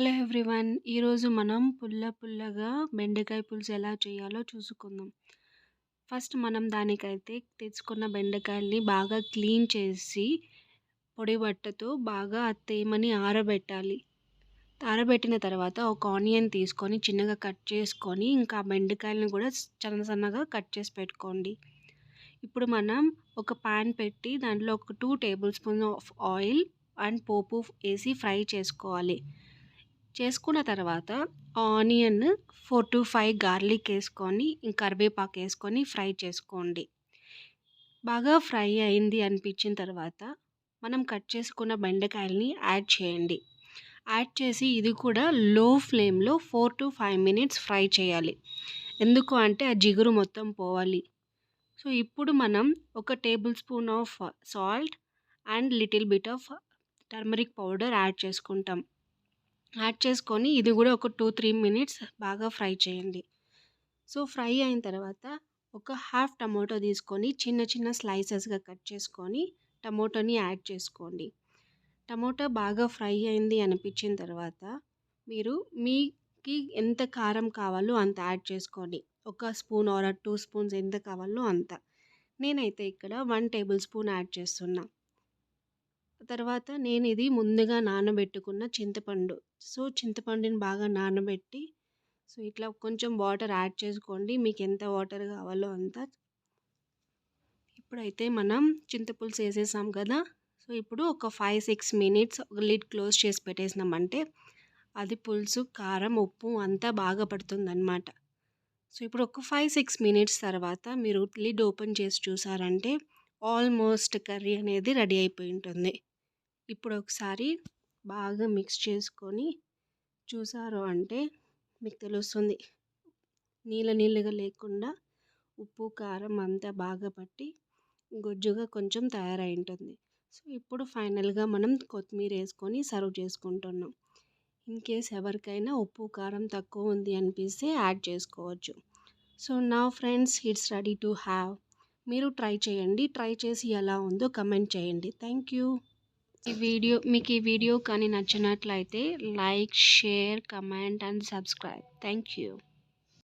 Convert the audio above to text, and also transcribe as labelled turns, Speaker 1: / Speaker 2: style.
Speaker 1: Hello everyone ఈరోజు మనం పుల్ల పుల్లగా బెండకాయ పులుసు ఎలా చేయాలో చూసుకుందాం. ఫస్ట్ మనం దానికైతే తెచ్చుకున్న బెండకాయల్ని బాగా క్లీన్ చేసి పొడి బట్టతో బాగా తేమని ఆరబెట్టాలి. ఆరబెట్టిన తర్వాత ఒక ఆనియన్ తీసుకొని చిన్నగా కట్ చేసుకొని ఇంకా బెండకాయలను కూడా చిన్న సన్నగా కట్ చేసి పెట్టుకోండి. ఇప్పుడు మనం ఒక పాన్ పెట్టి దాంట్లో ఒక two tablespoon of oil and పోపు వేసి ఫ్రై చేసుకోవాలి. చేసుకున్న తర్వాత onion four to five garlic వేసుకొని కరివేపాకు వేసుకొని ఫ్రై చేసుకోండి. బాగా ఫ్రై అయింది అనిపించిన తర్వాత మనం కట్ చేసుకున్న బెండకాయల్ని యాడ్ చేయండి. యాడ్ చేసి ఇది కూడా లో ఫ్లేమ్లో four to five minutes fry చేయాలి. ఎందుకు అంటే ఆ జిగురు మొత్తం పోవాలి. సో ఇప్పుడు మనం ఒక tablespoon of salt and little bit of turmeric powder add చేసుకుంటాం. యాడ్ చేసుకొని ఇది కూడా ఒక టూ త్రీ మినిట్స్ బాగా ఫ్రై చేయండి. సో ఫ్రై అయిన తర్వాత ఒక హాఫ్ టమాటో తీసుకొని చిన్న చిన్న స్లైసెస్గా కట్ చేసుకొని టమోటోని యాడ్ చేసుకోండి. టమోటా బాగా ఫ్రై అయింది అనిపించిన తర్వాత మీరు మీకి ఎంత కారం కావాలో అంత యాడ్ చేసుకోండి. ఒక స్పూన్ ఆర్ టూ స్పూన్స్ ఎంత కావాలో అంత. నేనైతే ఇక్కడ వన్ టేబుల్ స్పూన్ యాడ్ చేస్తున్నా. తర్వాత నేను ఇది ముందుగా నానబెట్టుకున్న చింతపండు సో చింతపండుని బాగా నానబెట్టి సో ఇట్లా కొంచెం వాటర్ యాడ్ చేసుకోండి. మీకు ఎంత వాటర్ కావాలో అంత. ఇప్పుడైతే మనం చింతపులుసు వేసేసాం కదా. సో ఇప్పుడు ఒక ఫైవ్ సిక్స్ మినిట్స్ ఒక లిడ్ క్లోజ్ చేసి పెట్టేసినామంటే అది పులుసు కారం ఉప్పు అంతా బాగా పడుతుందన్నమాట. సో ఇప్పుడు ఒక ఫైవ్ సిక్స్ మినిట్స్ తర్వాత మీరు లిడ్ ఓపెన్ చేసి చూసారంటే ఆల్మోస్ట్ కర్రీ అనేది రెడీ అయిపోయి ఉంటుంది. ఇప్పుడు ఒకసారి బాగా మిక్స్ చేసుకొని చూసారు అంటే మీకు తెలుస్తుంది. నీళ్ళ నీళ్ళగా లేకుండా ఉప్పు కారం అంతా బాగా పట్టి గొజ్జుగా కొంచెం తయారై ఉంటుంది. సో ఇప్పుడు ఫైనల్గా మనం కొత్తిమీర వేసుకొని సర్వ్ చేసుకుంటున్నాం. ఇన్ కేస్ ఎవరికైనా ఉప్పు కారం తక్కువ ఉంది అనిపిస్తే యాడ్ చేసుకోవచ్చు. సో నా friends it's ready to have మీరు ట్రై చేయండి. ట్రై చేసి ఎలా ఉందో కమెంట్ చేయండి. Thank you. ఈ వీడియో మీకు ఈ వీడియో కానీ నచ్చినట్లయితే like share comment and subscribe. Thank you.